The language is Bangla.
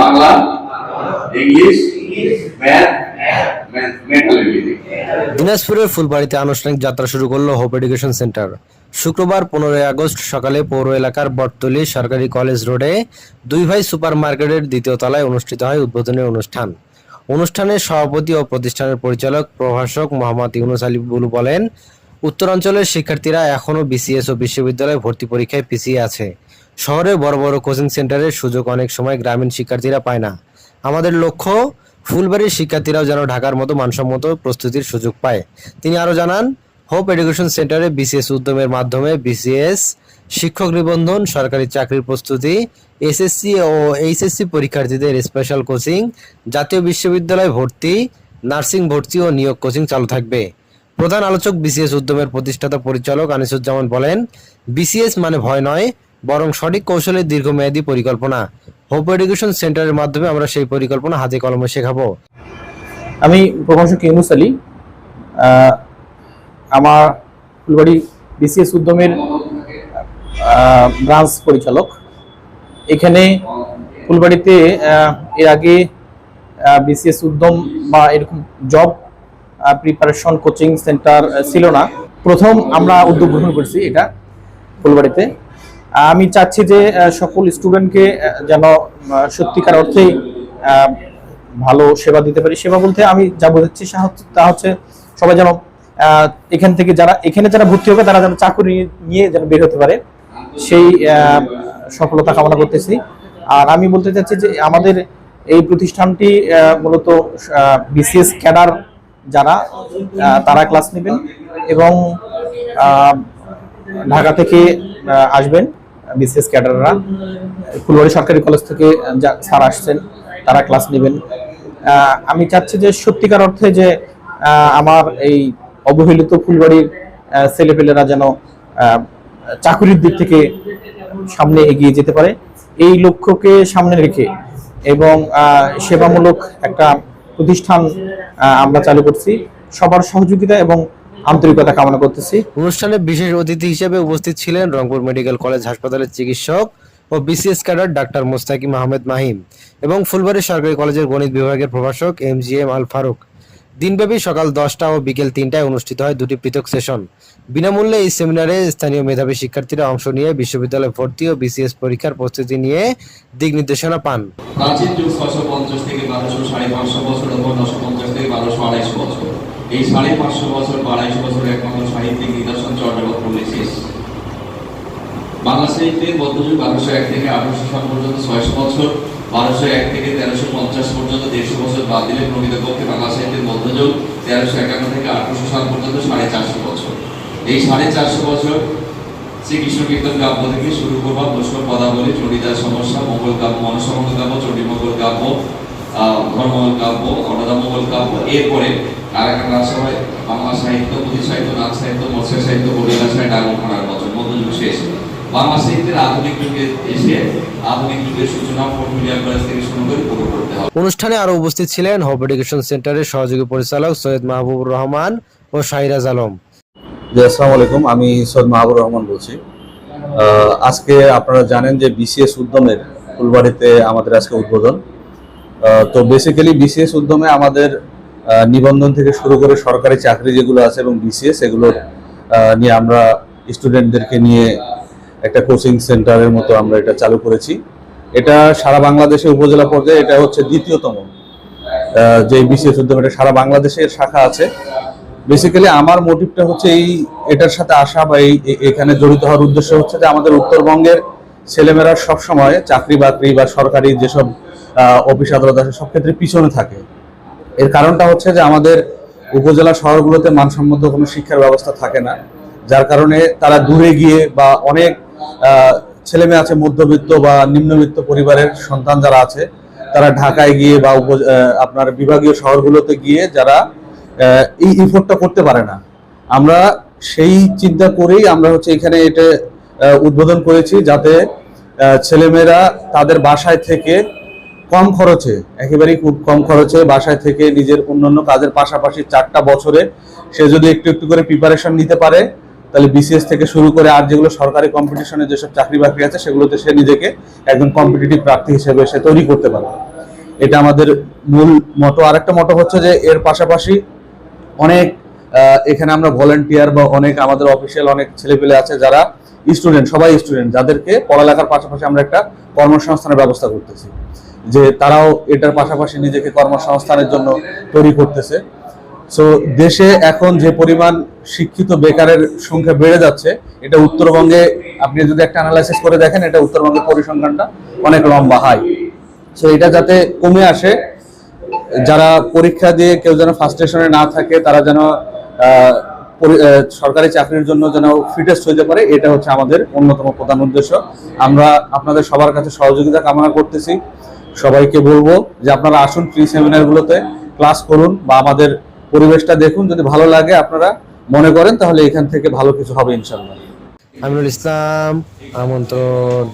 বাংলা ইংলিশ ম্যাথ দিনাজপুরের ফুলবাড়িতে আনুষ্ঠানিক যাত্রা শুরু করল হোপ এডুকেশন সেন্টার। শুক্রবার পনেরোই আগস্ট সকালে পৌর এলাকার বটতলী সরকারি কলেজ রোডে দুই ভাই সুপার মার্কেটের দ্বিতীয় তলায় অনুষ্ঠিত হয় উদ্বোধনী অনুষ্ঠান। অনুষ্ঠানে সভাপতি ও প্রতিষ্ঠানের পরিচালক প্রভাষক মোহাম্মদ ইউনুস আলী বুলু বলেন উত্তরাঞ্চলের শিক্ষার্থীরা এখনও বিসিএস ও বিশ্ববিদ্যালয়ে ভর্তি পরীক্ষায় পিছিয়ে আছে। শহরে বড় বড় কোচিং সেন্টারের সুযোগ অনেক সময় গ্রামীণ শিক্ষার্থীরা পায় না। আমাদের লক্ষ্য, ফুলবাড়ির শিক্ষার্থীরাও যেন ঢাকার মতো মানসম্মত প্রস্তুতির সুযোগ পায়। তিনি আরও জানান হোপ এডুকেশন সেন্টারে বিসিএস উদ্যমের মাধ্যমে বিসিএস শিক্ষক নিবন্ধন, সরকারি চাকরির প্রস্তুতি এসএসসি ও এইচএসসি পরীক্ষার্থীদের স্পেশাল কোচিং জাতীয় বিশ্ববিদ্যালয় ভর্তি নার্সিং ভর্তি ও নিয়োগ কোচিং চালু থাকবে। প্রধান আলোচক বিসিএস উদ্যমের প্রতিষ্ঠাতা পরিচালক আনিসুজ্জামান বলেন বিসিএস মানে ভয় নয় বরং সঠিক কৌশলের দীর্ঘমেয়াদী পরিকল্পনা। হোপ এডুকেশন সেন্টারের মাধ্যমে আমরা সেই পরিকল্পনা হাতে কলমে শেখাবো। আমি প্রভাষক ইউনুস আলী। আমার ফুলবাড়ি বিসিএস উদ্যমের ব্রাঞ্চ পরিচালক। এখানে ফুলবাড়িতে এর আগে বিসিএস উদ্যম বা এরকম জব প্রিপারেশন কোচিং সেন্টার ছিল না। প্রথম আমরা উদ্যোগ গ্রহণ করছি এটা ফুলবাড়িতে। আমি চাচ্ছি যে সকল স্টুডেন্টকে যেন সত্যিকার অর্থেই ভালো সেবা দিতে পারি। সেবা বলতে আমি যা বোঝাচ্ছি তা হচ্ছে সবাই যেন এখান থেকে যারা, এখানে যারা ভর্তি হবে, তারা যেন চাকরি নিয়ে যেন বের হতে পারে। সেই সফলতা কামনা করতেছি। আর আমি বলতে চাচ্ছি যে, আমাদের এই প্রতিষ্ঠানটি মূলত বিসিএস ক্যাডার যারা তারা ক্লাস নেবেন এবং ঢাকা থেকে আসবেন। বিসিএস ক্যাডাররা, ফুলবাড়ি সরকারি কলেজ থেকে যা স্যার আসছেন, তারা ক্লাস নেবেন। আমি চাচ্ছি যে সত্যিকার অর্থে যে আমার এই অবহেলিত ফুলবাড়ির ছেলেপেলেরা যেন চাকুরির দিক থেকে সামনে এগিয়ে যেতে পারে, এই লক্ষ্যকে সামনে রেখে এবং সেবামূলক একটা প্রতিষ্ঠান আমরা চালু করছি। সবার সহযোগিতা এবং আন্তরিকতা কামনা করতেছি। অনুষ্ঠানে বিশেষ অতিথি হিসেবে উপস্থিত ছিলেন রংপুর মেডিকেল কলেজ হাসপাতালের চিকিৎসক ও BCS cadre doctor Mostakim Ahmed Mahim এবং ফুলবাড়ি সরকারি কলেজের গণিত বিভাগের প্রভাষক M G M Al Faruk. দিনব্যাপী সকাল দশটা ও বিকেল তিনটায় অনুষ্ঠিত হয় দুটি পৃথক সেশন। বিনামূল্যে এই সেমিনারে স্থানীয় মেধাবী শিক্ষার্থীরা অংশ নিয়ে বিশ্ববিদ্যালয়ে ভর্তি ও বিসিএস পরীক্ষার প্রস্তুতি নিয়ে দিক নির্দেশনা পান। প্রাচীন যুগ ছয়শো পঞ্চাশ থেকে বারোশো, সাড়ে পাঁচশো বছর এবং নশো পঞ্চাশ থেকে বারোশো, আড়াইশো বছর। এই সাড়ে পাঁচশো বছর বা আড়াইশো বছর একমাত্র সাহিত্যিক নিদর্শন করলে শেষ বাংলা সাহিত্যের মধ্যযুগ বারোশো এক থেকে বছর, বারোশো এক থেকে তেরোশো পঞ্চাশ পর্যন্ত দেড়শো বছর বাদ দিলে প্রকৃতপক্ষে বাংলা সাহিত্যের মধ্যযুগ সাল পর্যন্ত সাড়ে চারশো বছর। এই সাড়ে চারশো বছর শ্রীকৃষ্ণ কাব্য থেকে পদাবলী, চণ্ডীদাস সমস্যা, মঙ্গল কাব্য, মনসমঙ্গল কাব্য, চণ্ডীমঙ্গল কাব্য ধর্মমঙ্গল কাব্য, অন্নদামঙ্গল কাব্য, এরপরে আরেকটা রাজসভায় বাংলা সাহিত্য, পুঁথি সাহিত্য, নাচ সাহিত্য, মৎস্য সাহিত্য, কবিতা সাহিত্য খানার বছর মধ্যযুগ শেষ। বাংলা সাহিত্যের আধুনিক যুগে এসে আধুনিক যুগের সূচনা কলেজ থেকে শুরু করে পুরো করতে হবে। অনুষ্ঠানে আরও উপস্থিত ছিলেন হোপ এডুকেশন সেন্টারের সহযোগী পরিচালক সৈয়দ মাহবুবুর রহমান ও শাহিরাজ আলম। জি আসসালামু আলাইকুম আমি সৈয়দ মাহবুর রহমান বলছি। আজকে আপনারা জানেন যে বিসিএস উদ্যমের ফুলবাড়িতে আমাদের আজকে উদ্বোধন। তো বেসিক্যালি বিসিএস উদ্যমে আমাদের নিবন্ধন থেকে শুরু করে সরকারি চাকরি যেগুলো আছে এবং বিসিএস এগুলোর আহ, নিয়ে আমরা স্টুডেন্টদেরকে নিয়ে একটা কোচিং সেন্টারের মতো আমরা এটা চালু করেছি। এটা সারা বাংলাদেশে উপজেলা পর্যায়ে এটা হচ্ছে দ্বিতীয়তম। যে বিসিএস উদ্যম এটা সারা বাংলাদেশের শাখা আছে। বেসিক্যালি আমার মোটিভটা হচ্ছে এই এটার সাথে আসা বা এই এখানে জড়িত হওয়ার উদ্দেশ্য হচ্ছে যে আমাদের উত্তরবঙ্গের ছেলেমেয়েরা সবসময় চাকরি বাকরি বা সরকারি যেসব অফিস আদালত আছে, সব ক্ষেত্রে পিছনে থাকে। এর কারণটা হচ্ছে যে আমাদের উপজেলা শহরগুলোতে মানসম্মত কোনো শিক্ষার ব্যবস্থা থাকে না। যার কারণে তারা দূরে গিয়ে বা অনেক আহ, ছেলেমেয়ে আছে মধ্যবিত্ত বা নিম্নবিত্ত পরিবারের সন্তান যারা আছে তারা ঢাকায় গিয়ে বা আপনার বিভাগীয় শহরগুলোতে গিয়ে যারা এই ইফোর্টটা করতে পারে না। আমরা সেই চিন্তা করেই আমরা হচ্ছে এখানে এটা উদ্বোধন করেছি যাতে ছেলেমেয়েরা তাদের বাসায় থেকে কম খরচে একেবারেই খুব কম খরচে বাসায় থেকে নিজের অন্যান্য কাজের পাশাপাশি চারটা বছরে সে যদি একটু একটু করে প্রিপারেশন নিতে পারে তাহলে বিসিএস থেকে শুরু করে আর যেগুলো সরকারি কম্পিটিশনে যেসব চাকরি বাকরি আছে, সেগুলোতে সে নিজেকে একজন কম্পিটিটিভ প্রার্থী হিসেবে সে তৈরি করতে পারবে। এটা আমাদের মূল মটো আরেকটা মতো হচ্ছে যে, এর পাশাপাশি অনেক এখানে আমরা ভলেন্টিয়ার বা অনেক আমাদের অফিসিয়াল অনেক ছেলেপেলে আছে যারা স্টুডেন্ট সবাই স্টুডেন্ট যাদেরকে পড়ালেখার পাশাপাশি আমরা একটা কর্মসংস্থানের ব্যবস্থা করতেছি। যে তারাও এটার পাশাপাশি নিজেকে কর্মসংস্থানের জন্য তৈরি করতেছে। সো দেশে এখন যে পরিমাণ শিক্ষিত বেকারের সংখ্যা বেড়ে যাচ্ছে, এটা উত্তরবঙ্গে, আপনি যদি একটা অ্যানালাইসিস করে দেখেন, এটা উত্তরবঙ্গের পরিসংখ্যানটা অনেক লম্বা হাই সো এটা যাতে কমে আসে, যারা পরীক্ষা দিয়ে কেউ যেন ফার্স্টেশনে না থাকে, তারা যেন সরকারি চাকরির জন্য যেন ফিটেস্ট হইতে পারে, এটা হচ্ছে আমাদের অন্যতম প্রধান উদ্দেশ্য। আমরা আপনাদের সবার কাছে সহযোগিতা কামনা করতেছি। সবাইকে বলব যে আপনারা আসুন ফ্রি সেমিনারগুলোতে ক্লাস করুন বা আমাদের পরিবেশটা দেখুন, যদি ভালো লাগে আপনারা মনে করেন, তাহলে এখান থেকে ভালো কিছু হবে ইনশাল্লাহ আমিনুল ইসলাম, আমন্ত্রণ।